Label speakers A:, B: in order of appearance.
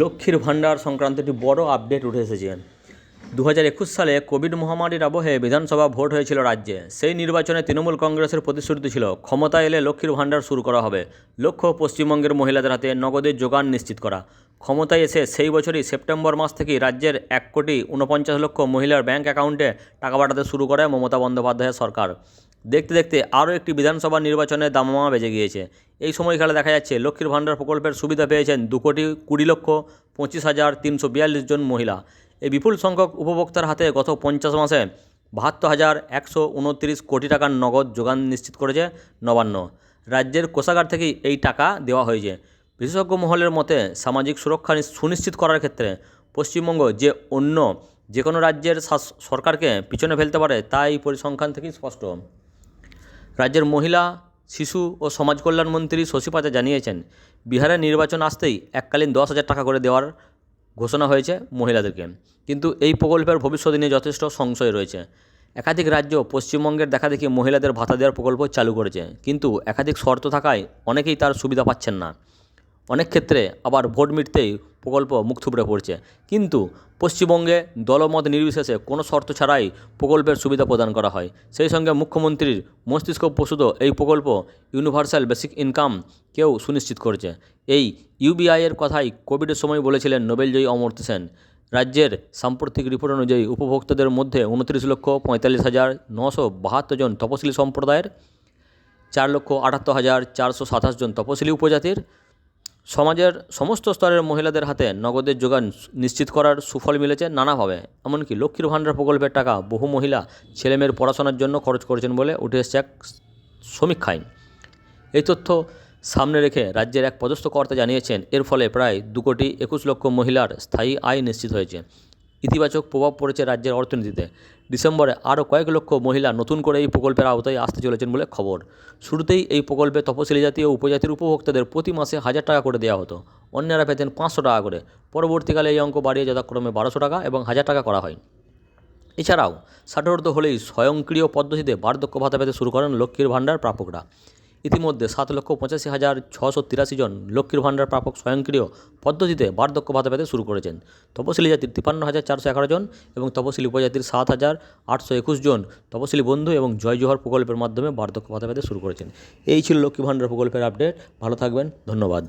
A: লক্ষ্মীর ভাণ্ডার সংক্রান্ত একটি বড় আপডেট উঠে এসেছে। দু হাজার একুশ সালে কোভিড মহামারীর আবহে বিধানসভা ভোট হয়েছিল রাজ্যে। সেই নির্বাচনে তৃণমূল কংগ্রেসের প্রতিশ্রুতি ছিল, ক্ষমতা এলে লক্ষ্মীর ভাণ্ডার শুরু করা হবে। লক্ষ্য পশ্চিমবঙ্গের মহিলাদের হাতে নগদের যোগান নিশ্চিত করা। ক্ষমতায় এসে সেই বছরই সেপ্টেম্বর মাস থেকেই রাজ্যের এক কোটি উনপঞ্চাশ লক্ষ মহিলার ব্যাঙ্ক অ্যাকাউন্টে টাকা পাঠাতে শুরু করে মমতা বন্দ্যোপাধ্যায়ের সরকার। দেখতে দেখতে আরও একটি বিধানসভা নির্বাচনে দামামা বেজে গিয়েছে। এই সময়কালে দেখা যাচ্ছে। লক্ষ্মীর ভাণ্ডার প্রকল্পের সুবিধা পেয়েছেন দু কোটি কুড়ি লক্ষ পঁচিশ হাজার তিনশো বিয়াল্লিশ জন মহিলা। এই বিপুল সংখ্যক উপভোক্তার হাতে গত পঞ্চাশ মাসে বাহাত্তর হাজার একশো উনত্রিশ কোটি টাকার নগদ যোগান নিশ্চিত করেছে নবান্ন। রাজ্যের কোষাগার থেকেই এই টাকা দেওয়া হয়েছে। বিশেষজ্ঞ মহলের মতে, সামাজিক সুরক্ষা সুনিশ্চিত করার ক্ষেত্রে পশ্চিমবঙ্গ যে অন্য যে কোনো রাজ্যের সরকারকে পিছনে ফেলতে পারে তা এই পরিসংখ্যান থেকেই স্পষ্ট। রাজ্যের মহিলা শিশু ও সমাজ কল্যাণ মন্ত্রী শশী পাজা জানিয়েছেন, বিহারে নির্বাচন আসতেই এককালীন দশ হাজার টাকা করে দেওয়ার ঘোষণা হয়েছে মহিলাদেরকে। কিন্তু এই প্রকল্পের ভবিষ্যৎ নিয়ে যথেষ্ট সংশয় রয়েছে। একাধিক রাজ্য পশ্চিমবঙ্গের দেখা দেখি মহিলাদের ভাতা দেওয়ার প্রকল্প চালু করেছে, কিন্তু একাধিক শর্ত থাকায় অনেকেই তার সুবিধা পাচ্ছেন না। অনেক ক্ষেত্রে আবার ভোট মিটতেই প্রকল্প মুখ থুবড়ে পড়ছে। কিন্তু পশ্চিমবঙ্গে দলমত নির্বিশেষে কোনো শর্ত ছাড়াই প্রকল্পের সুবিধা প্রদান করা হয়। সেই সঙ্গে মুখ্যমন্ত্রীর মস্তিষ্ক প্রসূত এই প্রকল্প ইউনিভার্সাল বেসিক ইনকাম কেউ সুনিশ্চিত করছে। এই ইউবিআইয়ের কথাই কোভিডের সময় বলেছিলেন নোবেলজয়ী অমর্ত্য সেন। রাজ্যের সাম্প্রতিক রিপোর্ট অনুযায়ী উপভোক্তাদের মধ্যে উনত্রিশ লক্ষ পঁয়তাল্লিশ হাজার নশো বাহাত্তর জন তপশিলি সম্প্রদায়ের, চার লক্ষ আটাত্তর হাজার চারশো সাতাশ জন তপশিলি উপজাতির সমাজের সমস্ত স্তরের মহিলাদের হাতে নগদের যোগান নিশ্চিত করার সুফল মিলেছে নানাভাবে। এমনকি লক্ষ্মীর ভাণ্ডার প্রকল্পের টাকা বহু মহিলা ছেলেমেয়ের পড়াশোনার জন্য খরচ করেছেন বলে উঠে এসছে এক সমীক্ষায় এই তথ্য সামনে রেখে রাজ্যের এক পদস্থ কর্তা জানিয়েছেন, এর ফলে প্রায় দু কোটি একুশ লক্ষ মহিলার স্থায়ী আয় নিশ্চিত হয়েছে। ইতিবাচক প্রভাব পড়েছে রাজ্যের অর্থনীতিতে। ডিসেম্বরে আরও কয়েক লক্ষ মহিলা নতুন করে এই প্রকল্পের আওতায় আসতে চলেছেন বলে খবর। শুরুতেই এই প্রকল্পে তপশিলি জাতি ও উপজাতির উপভোক্তাদের প্রতি মাসে হাজার টাকা করে দেওয়া হতো। অন্যরা পেতেন পাঁচশো টাকা করে। পরবর্তীকালে এই অঙ্ক বাড়িয়ে যথাক্রমে বারোশো টাকা এবং হাজার টাকা করা হয়। এছাড়াও ষাটোর্ধ হলেই স্বয়ংক্রিয় পদ্ধতিতে বার্ধক্য ভাতা পেতে শুরু করেন লক্ষ্মীর ভাণ্ডার প্রাপকরা। ইতিমধ্যে সাত লক্ষ পঁচাশি হাজার ছশো তিরাশি জন লক্ষ্মীর ভাণ্ডার প্রাপক স্বয়ংক্রিয় পদ্ধতিতে বার্ধক্য ভাতা পেতে শুরু করেছেন। তপশিলি জাতির তিপ্পান্ন হাজার চারশো এগারো জন এবং তপশিলি উপজাতির সাত হাজার আটশো একুশ জন তপশিলি বন্ধু এবং জয় জোহর প্রকল্পের মাধ্যমে বার্ধক্য ভাতা পেতে শুরু করেছেন। এই ছিল লক্ষ্মী ভাণ্ডার প্রকল্পের আপডেট। ভালো থাকবেন। ধন্যবাদ।